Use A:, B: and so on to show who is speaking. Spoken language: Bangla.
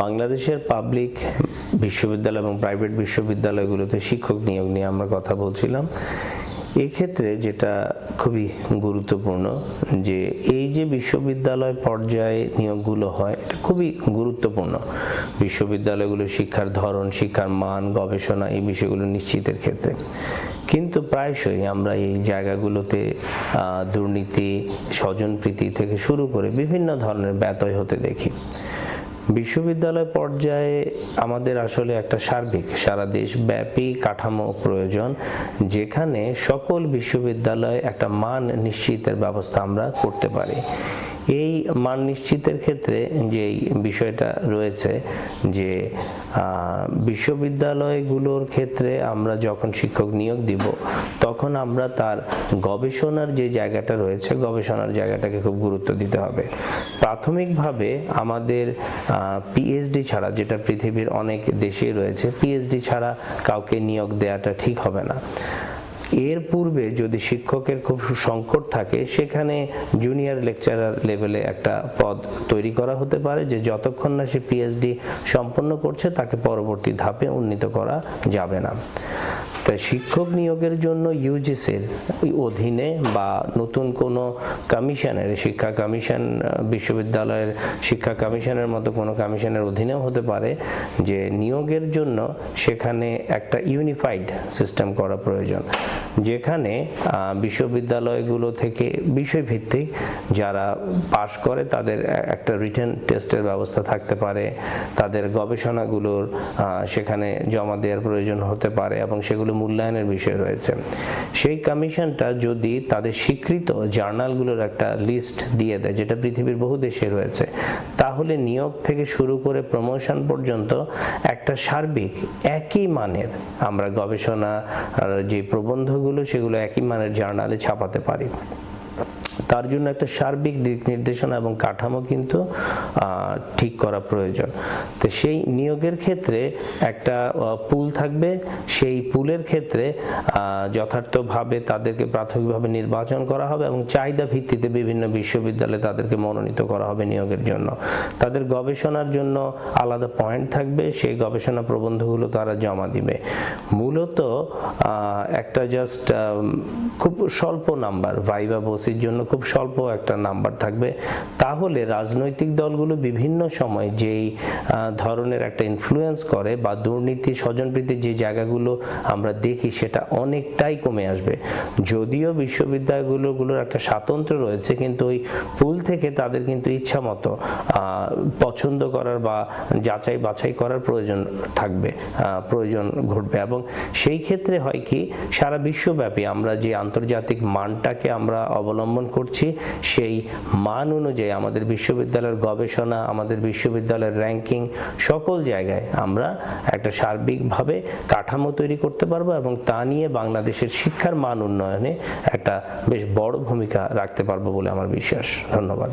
A: বাংলাদেশের পাবলিক বিশ্ববিদ্যালয় এবং প্রাইভেট বিশ্ববিদ্যালয়গুলোতে শিক্ষক নিয়োগ নিয়ে আমরা কথা বলছিলাম। এক্ষেত্রে যেটা খুবই গুরুত্বপূর্ণ যে এই যে বিশ্ববিদ্যালয় পর্যায়ে নিয়োগগুলো হয়, এটা খুবই গুরুত্বপূর্ণ। বিশ্ববিদ্যালয়গুলো শিক্ষার ধরন, শিক্ষার মান, গবেষণা এই বিষয়গুলো নিশ্চিতের ক্ষেত্রে। কিন্তু প্রায়শই আমরা এই জায়গাগুলোতে দুর্নীতি, স্বজনপ্রীতি থেকে শুরু করে বিভিন্ন ধরনের ব্যতয় হতে দেখি। বিশ্ববিদ্যালয় পর্যায়ে আমাদের আসলে একটা সার্বিক, সারা দেশব্যাপী কাঠামো প্রয়োজন, যেখানে সকল বিশ্ববিদ্যালয়ে একটা মান নিশ্চিতের ব্যবস্থা আমরা করতে পারি। এই মান নিশ্চিতের ক্ষেত্রে যে বিষয়টা রয়েছে যে বিশ্ববিদ্যালয়গুলোর ক্ষেত্রে আমরা যখন শিক্ষক নিয়োগ দিব, তখন আমরা তার গবেষণার যে জায়গাটা রয়েছে, গবেষণার জায়গাটাকে খুব গুরুত্ব দিতে হবে। প্রাথমিকভাবে আমাদের পিএইচডি ছাড়া, যেটা পৃথিবীর অনেক দেশে রয়েছে পিএইচডি ছাড়া কাউকে নিয়োগ দেওয়াটা ঠিক হবে না। এর পূর্বে যদি শিক্ষকের খুব সংকট থাকে, সেখানে জুনিয়র লেকচারার লেভেলে একটা পদ তৈরি করা হতে পারে, যে যতক্ষণ না সে পিএইচডি সম্পন্ন করছে, তাকে পরবর্তী ধাপে উন্নীত করা যাবে না। তাই শিক্ষক নিয়োগের জন্য ইউজিসির অধীনে বা নতুন কোনো কমিশনের শিক্ষা কমিশন বিশ্ববিদ্যালয়ের শিক্ষা কমিশনের মতো কোনো কমিশনের অধীনেও হতে পারে, যে নিয়োগের জন্য সেখানে একটা ইউনিফাইড সিস্টেম করা প্রয়োজন। যেখানে বিশ্ববিদ্যালয়গুলো থেকে বিষয়ভিত্তিক যারা পাশ করে তাদের একটা রিটেন টেস্টের ব্যবস্থা থাকতে পারে, তাদের গবেষণাগুলোর সেখানে জমা দেওয়ার প্রয়োজন হতে পারে এবং সেগুলো মূল্যায়নের বিষয় রয়েছে। সেই কমিশনটা যদি তাদের স্বীকৃত জার্নালগুলোর একটা লিস্ট দিয়ে দেয়, যেটা পৃথিবীর বহু দেশে রয়েছে, তাহলে নিয়োগ থেকে শুরু করে প্রমোশন পর্যন্ত একটা সার্বিক একই মানের আমরা গবেষণা যে প্রবন্ধগুলো, সেগুলো একই মানের জার্নালে ছাপাতে পারি। তার জন্য একটা সার্বিক দিক নির্দেশনা এবং কাঠামো কিন্তু ঠিক করা প্রয়োজন। তো সেই নিয়োগের ক্ষেত্রে একটা পুল থাকবে। সেই পুলের ক্ষেত্রে যথার্থভাবে তাদেরকে প্রাথমিকভাবে নির্বাচন করা হবে এবং চাহিদা ভিত্তিতে বিভিন্ন বিশ্ববিদ্যালয়ে তাদেরকে মনোনীত করা হবে নিয়োগের জন্য। তাদের গবেষণার জন্য আলাদা পয়েন্ট থাকবে। সেই গবেষণা প্রবন্ধগুলো তারা জমা দিবে। মূলত একটা জাস্ট খুব স্বল্প নাম্বার, ভাইবা বসির জন্য খুব স্বল্প একটা নাম্বার থাকবে। তাহলে রাজনৈতিক দলগুলো বিভিন্ন সময় যেই ধরনের একটা ইনফ্লুয়েন্স করে বা দুর্নীতি, স্বজনপ্রীতির যে জায়গাগুলো আমরা দেখি সেটা অনেকটাই কমে আসবে। যদিও বিশ্ববিদ্যালয়গুলোগুলোর একটা স্বাতন্ত্র্য রয়েছে, কিন্তু ওই পুল থেকে তাদের কিন্তু ইচ্ছা মতো পছন্দ করার বা যাচাই বাছাই করার প্রয়োজন থাকবে প্রয়োজন ঘটবে। এবং সেই ক্ষেত্রে হয় কি, সারা বিশ্বব্যাপী আমরা যে আন্তর্জাতিক মানটাকে আমরা অবলম্বন করছি, সেই মান অনুযায়ী আমাদের বিশ্ববিদ্যালয়ের গবেষণা, আমাদের বিশ্ববিদ্যালয়ের র্যাঙ্কিং সকল জায়গায় আমরা একটা সার্বিকভাবে কাঠামো তৈরি করতে পারব এবং তা নিয়ে বাংলাদেশের শিক্ষার মান উন্নয়নে একটা বেশ বড় ভূমিকা রাখতে পারব বলে আমার বিশ্বাস। ধন্যবাদ।